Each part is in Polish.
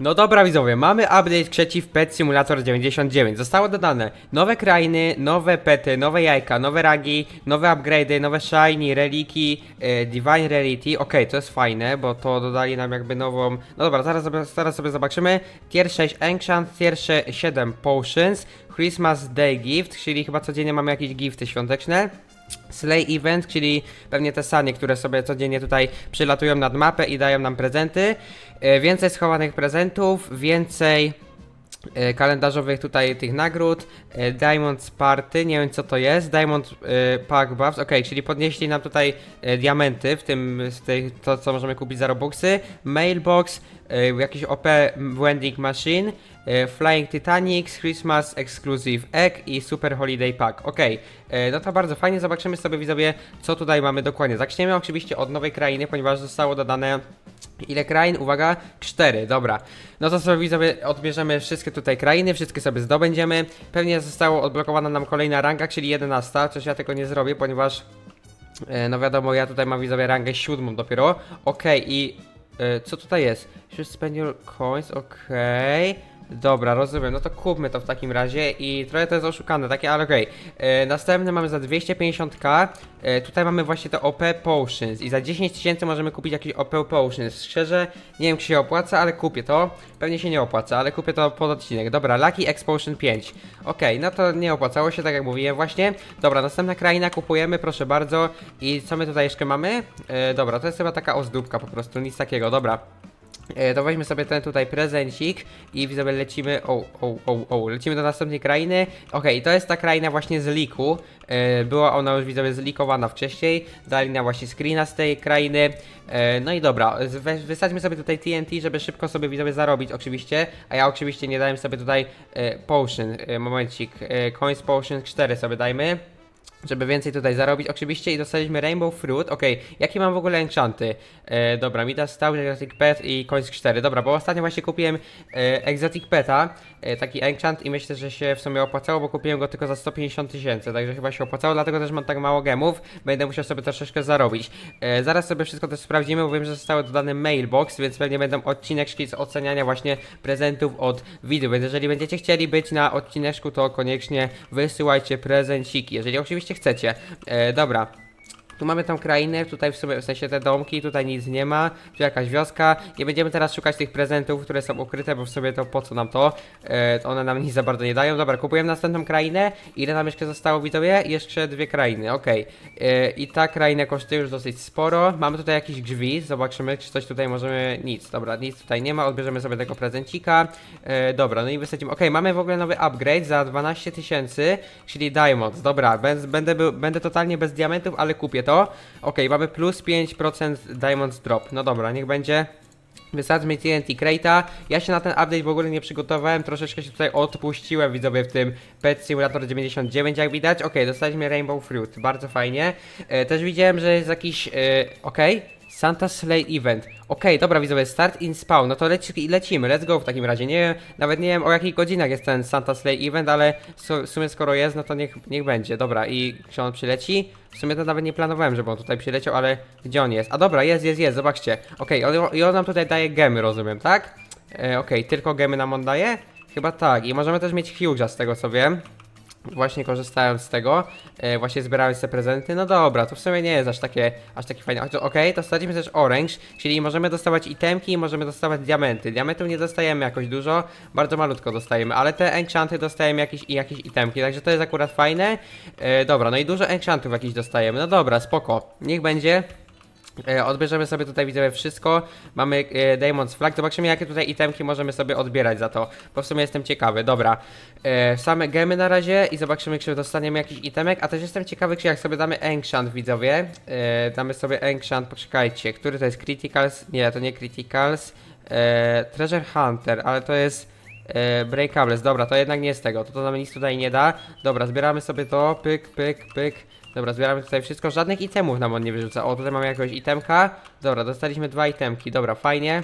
No dobra widzowie, mamy update trzeci w Pet Simulator 99. Zostało dodane nowe krainy, nowe pety, nowe jajka, nowe ragi, nowe upgrade'y, nowe shiny, reliki, e, divine rarity. Okej, to jest fajne, bo to dodali nam jakby nową... No dobra, zaraz zaraz sobie zobaczymy. Tier 6 Enchant, tier 7 Potions, Christmas Day Gift, czyli chyba codziennie mamy jakieś gifty świąteczne. Slay Event, czyli pewnie te sanie, które sobie codziennie tutaj przylatują nad mapę i dają nam prezenty. E, Więcej schowanych prezentów, więcej kalendarzowych tutaj tych nagród. E, Diamond Party, nie wiem co to jest. Diamond e, Pack Buffs, ok, czyli podnieśli nam tutaj e, diamenty, w tym z tych, to co możemy kupić za Robuxy. Mailbox, e, jakiś OP Vending Machine, e, Flying Titanic, Christmas Exclusive Egg i Super Holiday Pack. Ok, e, no to bardzo fajnie, zobaczymy sobie widzowie, co tutaj mamy dokładnie. Zaczniemy oczywiście od nowej krainy, ponieważ zostało dodane Ile krain? Uwaga, cztery, dobra. No to sobie widzowie odbierzemy wszystkie tutaj krainy, wszystkie sobie zdobędziemy. Pewnie zostało odblokowana nam kolejna ranga, czyli 11, chociaż ja tego nie zrobię, ponieważ e, no wiadomo, ja tutaj mam widzowie rangę siódmą dopiero. Okej, i e, co tutaj jest? Should spend your coins, okej. Dobra, rozumiem, no to kupmy to w takim razie i trochę to jest oszukane, takie, ale okej. E, Następny mamy za 250k, e, tutaj mamy właśnie te OP Potions i za 10 tysięcy możemy kupić jakieś OP Potions. Szczerze, nie wiem czy się opłaca, ale kupię to. Pewnie się nie opłaca, ale kupię to pod odcinek. Dobra, Lucky X Potion 5. Okej, no to nie opłacało się, tak jak mówiłem właśnie. Dobra, następna kraina kupujemy, proszę bardzo. I co my tutaj jeszcze mamy? E, dobra, to jest chyba taka ozdóbka po prostu, nic takiego, dobra. E, to weźmy sobie ten tutaj prezencik i widzowie lecimy, o, o, o, o, lecimy do następnej krainy. Okej, to jest ta kraina właśnie z liku. E, była ona już widzowie zlikowana wcześniej. Dali nam właśnie screena z tej krainy. E, no i dobra, wysadźmy sobie tutaj TNT, żeby szybko sobie widzowie zarobić oczywiście. A ja oczywiście nie dałem sobie tutaj potion, momencik, coins potion 4 sobie dajmy żeby więcej tutaj zarobić. Oczywiście i dostaliśmy Rainbow Fruit. Okej, jakie mam w ogóle enchanty? E, dobra, Midas Stout, Exotic Pet i Coins 4. Dobra, bo ostatnio właśnie kupiłem e, Exotic Peta, e, taki enchant i myślę, że się w sumie opłacało, bo kupiłem go tylko za 150 tysięcy, także chyba się opłacało, dlatego też mam tak mało gemów. Będę musiał sobie troszeczkę zarobić. E, zaraz sobie wszystko też sprawdzimy, bo wiem, że zostały dodane mailbox, więc pewnie będą odcineczki z oceniania właśnie prezentów od widzów, więc jeżeli będziecie chcieli być na odcineczku, to koniecznie wysyłajcie prezenciki, jeżeli oczywiście chcecie. E, dobra. Tu mamy tą krainę, tutaj w sumie, w sensie te domki, tutaj nic nie ma, tu jakaś wioska. Nie będziemy teraz szukać tych prezentów, które są ukryte, bo w sobie to po co nam to? E, one nam nic za bardzo nie dają. Dobra, kupujemy następną krainę. Ile nam jeszcze zostało widzowie? Jeszcze dwie krainy, okej. E, I ta kraina kosztuje już dosyć sporo. Mamy tutaj jakieś drzwi, zobaczymy, czy coś tutaj możemy... Nic, dobra, nic tutaj nie ma, odbierzemy sobie tego prezencika. E, dobra, no i wysadzimy. Okej, mamy w ogóle nowy upgrade za 12 tysięcy, czyli Diamonds. Dobra, będę, będę totalnie bez diamentów, ale kupię to. Okej, mamy plus 5% Diamonds drop. No dobra, niech będzie. Wysadzmy TNT Crate'a. Ja się na ten update w ogóle nie przygotowałem, troszeczkę się tutaj odpuściłem widzowie w tym Pet Simulator 99 jak widać. Okej, dostaliśmy Rainbow Fruit, bardzo fajnie. E, też widziałem, że jest jakiś, e, okej, Santa Slay Event. Okej, dobra widzowie, start in spawn, no to leci, lecimy, let's go w takim razie. Nie wiem, nawet nie wiem o jakich godzinach jest ten Santa Slay Event, ale w sumie skoro jest, no to niech, niech będzie. Dobra, i czy on przyleci? W sumie to nawet nie planowałem, żeby on tutaj przyleciał, ale gdzie on jest? A dobra, jest, jest, jest, zobaczcie. Okej, on, i on nam tutaj daje gemy, rozumiem, tak? E, Okej, tylko gemy nam on daje? Chyba tak. I możemy też mieć Huge'a z tego co wiem. Właśnie korzystając z tego, e, właśnie zbierając te prezenty, no dobra, to w sumie nie jest aż takie, aż takie fajne. Chociaż, Okej, to stracimy też orange, czyli możemy dostawać itemki i możemy dostawać diamenty. Diamentów nie dostajemy jakoś dużo, bardzo malutko dostajemy, ale te enchanty dostajemy jakieś, i jakieś itemki, także to jest akurat fajne. E, dobra, no i dużo enchantów jakichś dostajemy, no dobra, spoko, niech będzie. E, Odbierzemy sobie tutaj widzowie wszystko. Mamy e, Damon's Flag. Zobaczymy jakie tutaj itemki możemy sobie odbierać za to. Bo w sumie jestem ciekawy. Dobra. E, same gemy na razie i zobaczymy czy dostaniemy jakiś itemek. A też jestem ciekawy czy jak sobie damy Enchant widzowie. E, damy sobie Enchant, poczekajcie. Który to jest Criticals? Nie, to nie Criticals. Treasure Hunter, ale to jest... Breakables, dobra, to jednak nie z tego, to to nam nic tutaj nie da. Dobra, zbieramy sobie to, pyk, pyk, pyk. Dobra, zbieramy tutaj wszystko, żadnych itemów nam on nie wyrzuca. O, tutaj mamy jakiegoś itemka. Dobra, dostaliśmy dwa itemki, dobra, fajnie.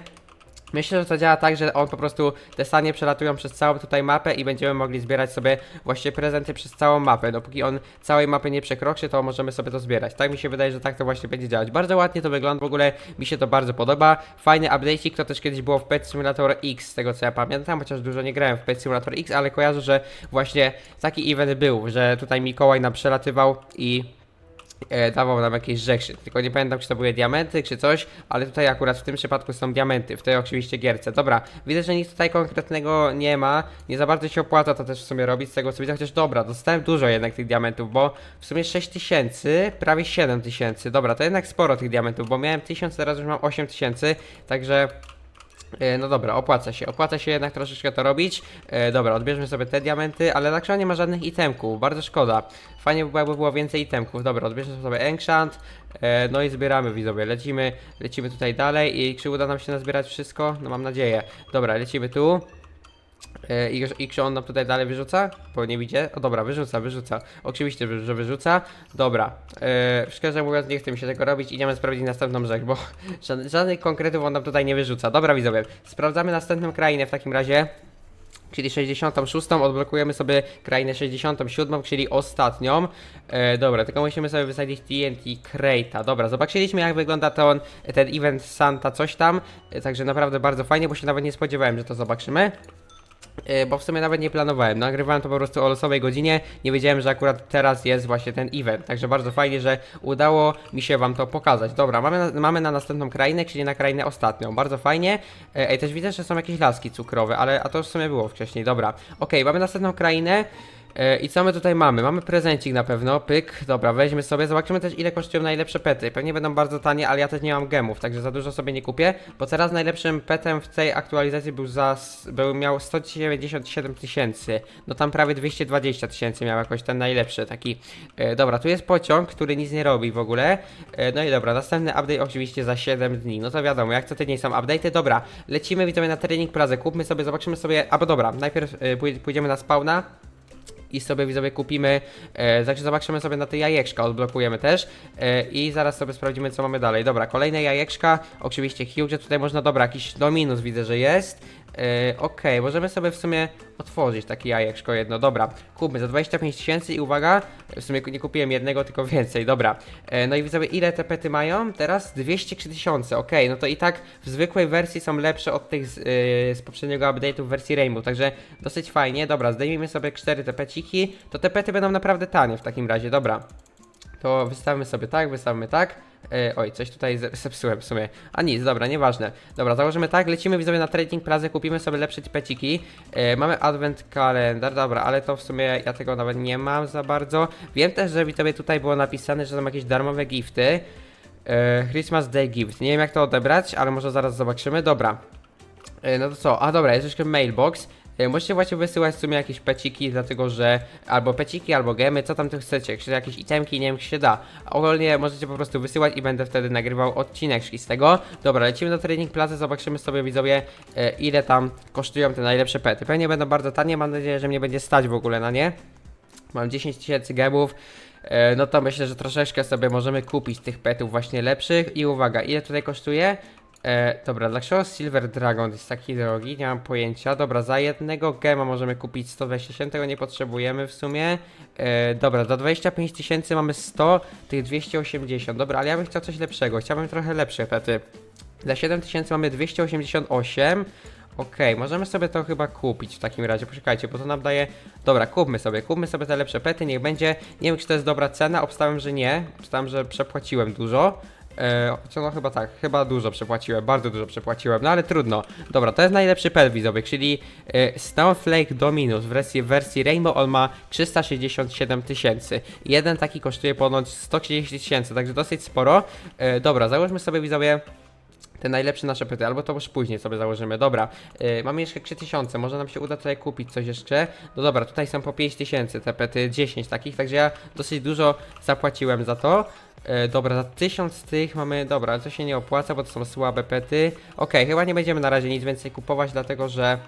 Myślę, że to działa tak, że on po prostu te stanie przelatują przez całą tutaj mapę i będziemy mogli zbierać sobie właśnie prezenty przez całą mapę. Dopóki on całej mapy nie przekroczy, to możemy sobie to zbierać. Tak mi się wydaje, że tak to właśnie będzie działać. Bardzo ładnie to wygląda, w ogóle mi się to bardzo podoba. Fajny update'ik, to też kiedyś było w Pet Simulator X, z tego co ja pamiętam, chociaż dużo nie grałem w Pet Simulator X, ale kojarzę, że właśnie taki event był, że tutaj Mikołaj nam przelatywał i e, dawał nam jakieś rzeczy. Tylko nie pamiętam, czy to były diamenty, czy coś, ale tutaj akurat w tym przypadku są diamenty, w tej oczywiście gierce. Dobra, widzę, że nic tutaj konkretnego nie ma, nie za bardzo się opłaca to też w sumie robić, z tego co widzę, chociaż dobra, dostałem dużo jednak tych diamentów, bo w sumie 6000, prawie 7000, dobra, to jednak sporo tych diamentów, bo miałem 1000, teraz już mam 8000, także... E, No dobra, opłaca się. Opłaca się jednak troszeczkę to robić. E, dobra, odbierzmy sobie te diamenty, ale tak nie ma żadnych itemków, bardzo szkoda. Fajnie by było, jakby było więcej itemków. Dobra, odbierzmy sobie enchant. E, no i zbieramy widzowie, lecimy, lecimy tutaj dalej i czy uda nam się nazbierać wszystko? No mam nadzieję. Dobra, lecimy tu. E, I, I on nam tutaj dalej wyrzuca? Bo nie widzę. O dobra, wyrzuca, wyrzuca. Oczywiście, że wyrzuca. Dobra. E, szczerze mówiąc, nie chce mi się tego robić. Idziemy sprawdzić następną rzecz, bo żadnych, żadnych konkretów on nam tutaj nie wyrzuca. Dobra, widzowie. Sprawdzamy następną krainę w takim razie. Czyli 66, odblokujemy sobie krainę 67, czyli ostatnią. E, dobra, tylko musimy sobie wysadzić TNT Crate'a. Dobra, zobaczyliśmy jak wygląda ten, ten event Santa coś tam. E, także naprawdę bardzo fajnie, bo się nawet nie spodziewałem, że to zobaczymy. E, Bo w sumie nawet nie planowałem. Nagrywałem to po prostu o losowej godzinie. Nie wiedziałem, że akurat teraz jest właśnie ten event. Także bardzo fajnie, że udało mi się wam to pokazać. Dobra, mamy na, mamy na następną krainę, czyli na krainę ostatnią. Bardzo fajnie. E, Ej, też widzę, że są jakieś laski cukrowe, ale a to w sumie było wcześniej. Dobra. Okej, mamy następną krainę. E, I co my tutaj mamy? Mamy prezencik na pewno, pyk, dobra, weźmy sobie, zobaczymy też ile kosztują najlepsze pety. Pewnie będą bardzo tanie, ale ja też nie mam gemów, także za dużo sobie nie kupię, bo teraz najlepszym petem w tej aktualizacji był za, był, miał 197 tysięcy, no tam prawie 220 tysięcy miał jakoś ten najlepszy, taki, e, dobra, tu jest pociąg, który nic nie robi w ogóle, e, no i dobra, następny update oczywiście za 7 dni, no to wiadomo, jak co tydzień są update'y, dobra, lecimy widzowie na trening Prazę, kupmy sobie, zobaczymy sobie, albo dobra, najpierw e, pój- pójdziemy na spawna, i sobie widzowie kupimy, e, znaczy zobaczymy sobie na te jajeczka, odblokujemy też e, i zaraz sobie sprawdzimy co mamy dalej. Dobra, kolejne jajeczka, oczywiście huge, tutaj można, dobra, jakiś dominus widzę, że jest. E, Okej, możemy sobie w sumie otworzyć takie jajeczko jedno, dobra, kupmy za 25 tysięcy i uwaga, w sumie nie kupiłem jednego, tylko więcej, dobra. E, no i widzowie, ile te pety mają? Teraz 203 tysiące, okej, no to i tak w zwykłej wersji są lepsze od tych z, yy, z poprzedniego update'u w wersji Rainbow, także dosyć fajnie, dobra, zdejmijmy sobie 4 te peciki, to te pety będą naprawdę tanie w takim razie, dobra. To wystawmy sobie tak, wystawmy tak. E, oj, coś tutaj ze- zepsułem w sumie. A nic, dobra, nieważne. Dobra, założymy tak, lecimy widzowie na Trading Plaza, kupimy sobie lepsze peciki. E, mamy Advent Kalendar, dobra, ale to w sumie ja tego nawet nie mam za bardzo. Wiem też, że widzowie tutaj było napisane, że są jakieś darmowe gifty. E, Christmas Day Gift. Nie wiem jak to odebrać, ale może zaraz zobaczymy. Dobra. E, No to co? A dobra, jest jeszcze mailbox. E, Możecie właśnie wysyłać w sumie jakieś peciki, dlatego że albo peciki, albo gemy, co tam tu chcecie, czy jakieś itemki, nie wiem, jak się da. Ogólnie możecie po prostu wysyłać i będę wtedy nagrywał odcinek z tego. Dobra, lecimy do Trading Plaza, zobaczymy sobie widzowie, e, ile tam kosztują te najlepsze pety. Pewnie będą bardzo tanie, mam nadzieję, że mnie będzie stać w ogóle na nie. Mam 10 tysięcy gemów. E, No to myślę, że troszeczkę sobie możemy kupić tych petów właśnie lepszych. I uwaga, ile tutaj kosztuje? E, dobra, dlaczego Silver Dragon jest taki drogi? Nie mam pojęcia. Dobra, za jednego gema możemy kupić 127, tego nie potrzebujemy w sumie. E, dobra, za 25 tysięcy mamy 100, tych 280. Dobra, ale ja bym chciał coś lepszego. Chciałbym trochę lepsze pety. Za 7000 mamy 288. Okej, możemy sobie to chyba kupić w takim razie. Poczekajcie, bo to nam daje. Dobra, kupmy sobie, kupmy sobie te lepsze pety, niech będzie. Nie wiem, czy to jest dobra cena. Obstałem, że nie. Obstałem, że przepłaciłem dużo. Eee, co no chyba tak, chyba dużo przepłaciłem, bardzo dużo przepłaciłem, no ale trudno. Dobra, to jest najlepszy widzowie, czyli e, Snowflake Dominus w wersji, w wersji Rainbow on ma 367 tysięcy. Jeden taki kosztuje ponoć 130 tysięcy, także dosyć sporo. E, dobra, załóżmy sobie widzowie te najlepsze nasze pety, albo to już później sobie założymy. Dobra, yy, mamy jeszcze 3000, może nam się uda tutaj kupić coś jeszcze. No dobra, tutaj są po 5000 te pety, 10 takich, także ja dosyć dużo zapłaciłem za to. Yy, dobra, za 1000 z tych mamy, dobra, to się nie opłaca, bo to są słabe pety. Okej, chyba nie będziemy na razie nic więcej kupować, dlatego że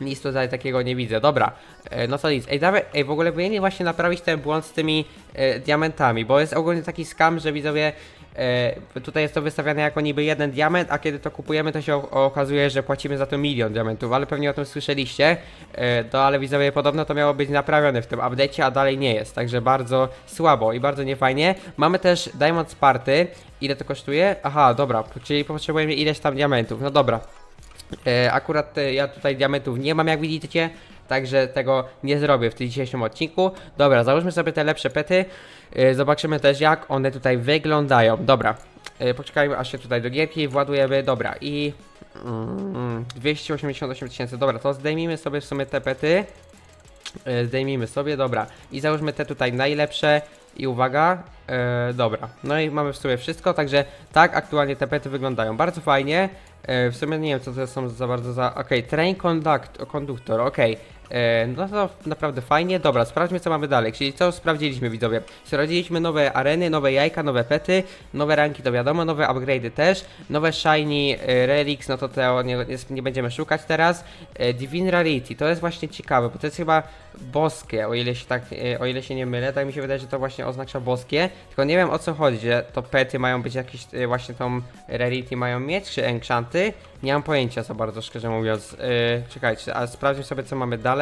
Nic tutaj takiego nie widzę. Dobra, e, no to nic. Ej, dawaj, ej, w ogóle powinien właśnie naprawić ten błąd z tymi e, diamentami, bo jest ogólnie taki skam, że widzowie e, tutaj jest to wystawiane jako niby jeden diament, a kiedy to kupujemy, to się o, okazuje, że płacimy za to milion diamentów, ale pewnie o tym słyszeliście. E, no ale widzowie, podobno to miało być naprawione w tym update'cie, a dalej nie jest, także bardzo słabo i bardzo niefajnie. Mamy też Diamond Sparty. Ile to kosztuje? Aha, dobra, czyli potrzebujemy ileś tam diamentów. No dobra, akurat e, ja tutaj diamentów nie mam, jak widzicie, także tego nie zrobię w tym dzisiejszym odcinku. Dobra, załóżmy sobie te lepsze pety. E, zobaczymy też, jak one tutaj wyglądają. Dobra, e, poczekajmy, aż się tutaj do gierki władujemy. Dobra, i mm, 288 tysięcy. Dobra, to zdejmijmy sobie w sumie te pety. E, Zdejmijmy sobie, dobra. I załóżmy te tutaj najlepsze. I uwaga, e, dobra. No i mamy w sumie wszystko, także tak aktualnie te pety wyglądają. Bardzo fajnie. E, w sumie nie wiem co to są za bardzo za... Okej, train conduct, konduktor, okej. E, No to naprawdę fajnie. Dobra, sprawdźmy co mamy dalej. Czyli co sprawdziliśmy widzowie? Sprawdziliśmy nowe areny, nowe jajka, nowe pety, nowe ranki to wiadomo, nowe upgrade'y też, nowe shiny e, relics, no to te nie, nie, będziemy szukać teraz. E, Divine Rarity, to jest właśnie ciekawe, bo to jest chyba boskie, o ile się tak, o ile się nie mylę, tak mi się wydaje, że to właśnie oznacza boskie, tylko nie wiem o co chodzi, że to pety mają być jakieś, właśnie tą rarity mają mieć, czy enchanty, nie mam pojęcia za bardzo, szczerze mówiąc, czekajcie, a sprawdźmy sobie co mamy dalej,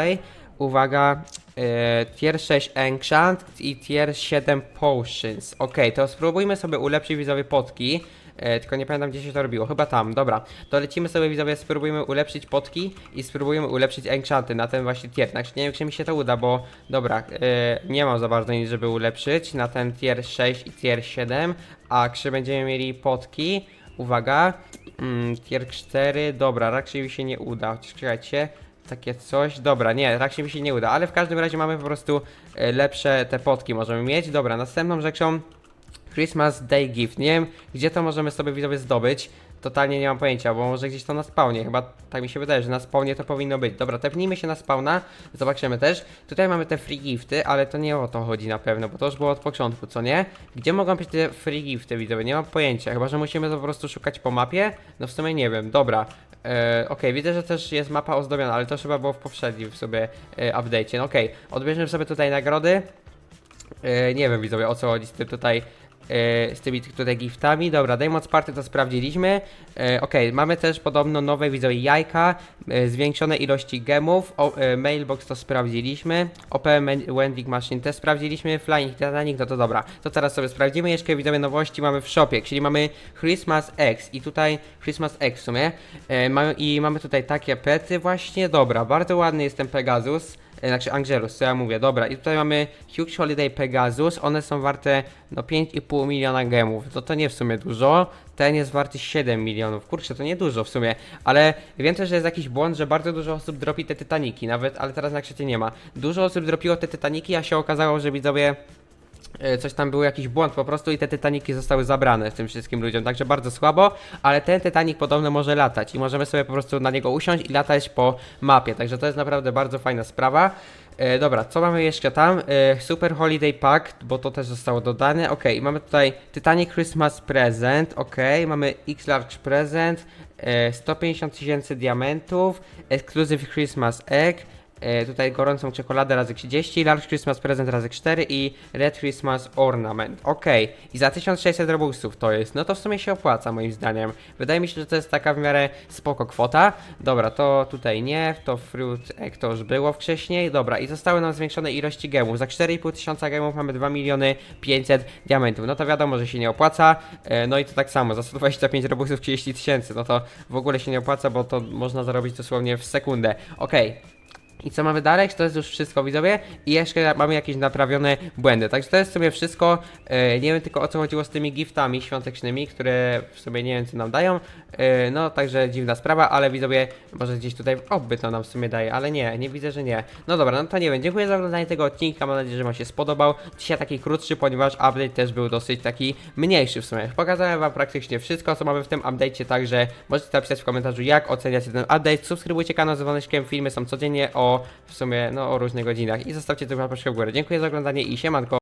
uwaga, e, tier 6 enchant i tier 7 potions, ok, to spróbujmy sobie ulepszyć widzowie potki, E, tylko nie pamiętam gdzie się to robiło, chyba tam, dobra. To lecimy sobie widzowie, spróbujmy ulepszyć potki i spróbujemy ulepszyć enchanty na ten właśnie tier. Znaczy nie wiem czy mi się to uda, bo dobra, e, nie mam za bardzo nic żeby ulepszyć na ten tier 6 i tier 7, a czy będziemy mieli potki, uwaga, mm, tier 4, dobra, raczej mi się nie uda, czekajcie. Takie coś, dobra, nie, raczej mi się nie uda, ale w każdym razie mamy po prostu e, lepsze te potki możemy mieć. Dobra, następną rzeczą Christmas Day Gift. Nie wiem, gdzie to możemy sobie widzowie zdobyć. Totalnie nie mam pojęcia, bo może gdzieś to na spawnie. Chyba tak mi się wydaje, że na spawnie to powinno być. Dobra, tepnijmy się na spawna, zobaczymy też. Tutaj mamy te free gifty, ale to nie o to chodzi na pewno, bo to już było od początku, co nie? Gdzie mogą być te free gifty, widzowie? Nie mam pojęcia, chyba że musimy to po prostu szukać po mapie. No w sumie nie wiem, dobra. E, Okej, widzę, że też jest mapa ozdobiona, ale to chyba było w poprzednim w sobie e, update'cie. No okej, odbierzemy sobie tutaj nagrody. E, nie wiem widzowie o co chodzi z tym tutaj z tymi tutaj giftami. Dobra, Diamond Sparty to sprawdziliśmy. E, Okej, mamy też podobno nowe widzowie jajka, e, zwiększone ilości gemów. O, e, mailbox to sprawdziliśmy. OP Men- Wending Machine też sprawdziliśmy. Flying Titanic, no to dobra. To teraz sobie sprawdzimy. Jeszcze widzowie nowości mamy w shopie, czyli mamy Christmas X i tutaj Christmas X w sumie. E, I mamy tutaj takie pety właśnie. Dobra, bardzo ładny jest ten Pegasus. E, Znaczy Angelus, co ja mówię, dobra i tutaj mamy Huge Holiday Pegasus, one są warte no 5,5 miliona gemów, to to nie w sumie dużo, ten jest warty 7 milionów, kurczę to nie dużo w sumie, ale wiem też, że jest jakiś błąd, że bardzo dużo osób dropi te Titaniki, nawet, ale teraz na krzycie nie ma, dużo osób dropiło te Titaniki, a się okazało, że widzowie coś tam był jakiś błąd po prostu i te Titaniki zostały zabrane tym wszystkim ludziom, także bardzo słabo, ale ten Titanic podobno może latać i możemy sobie po prostu na niego usiąść i latać po mapie, także to jest naprawdę bardzo fajna sprawa. E, dobra, co mamy jeszcze tam? E, Super Holiday Pack, bo to też zostało dodane. Ok, mamy tutaj Titanic Christmas Present, ok, mamy X Large Present, e, 150 tysięcy diamentów, Exclusive Christmas Egg, E, tutaj gorącą czekoladę razy 30, Large Christmas Present razy 4 i Red Christmas Ornament. Okej, i za 1600 robuxów to jest. No to w sumie się opłaca moim zdaniem. Wydaje mi się, że to jest taka w miarę spoko kwota. Dobra, to tutaj nie, to Fruit Egg to już było wcześniej. Dobra, i zostały nam zwiększone ilości gemów. Za 4,5 tysiąca gemów mamy 2 miliony 500 diamentów. No to wiadomo, że się nie opłaca. E, no i to tak samo, za 125 robuxów 30 tysięcy. No to w ogóle się nie opłaca, bo to można zarobić dosłownie w sekundę. Okej. I co mamy dalej? To jest już wszystko widzowie i jeszcze mamy jakieś naprawione błędy. Także to jest w sumie wszystko. E, nie wiem tylko o co chodziło z tymi giftami świątecznymi, które w sumie nie wiem co nam dają. E, no także dziwna sprawa, ale widzowie może gdzieś tutaj obbyt to nam w sumie daje, ale nie, nie widzę, że nie. No dobra, no to nie wiem. Dziękuję za oglądanie tego odcinka. Mam nadzieję, że wam się spodobał. Dzisiaj taki krótszy, ponieważ update też był dosyć taki mniejszy w sumie. Pokazałem wam praktycznie wszystko, co mamy w tym update'cie, także możecie napisać w komentarzu, jak oceniacie ten update. Subskrybujcie kanał z dzwoneczkiem, filmy są codziennie o w sumie no o różnych godzinach i zostawcie tu łapeczkę w górę. Dziękuję za oglądanie i siemanko.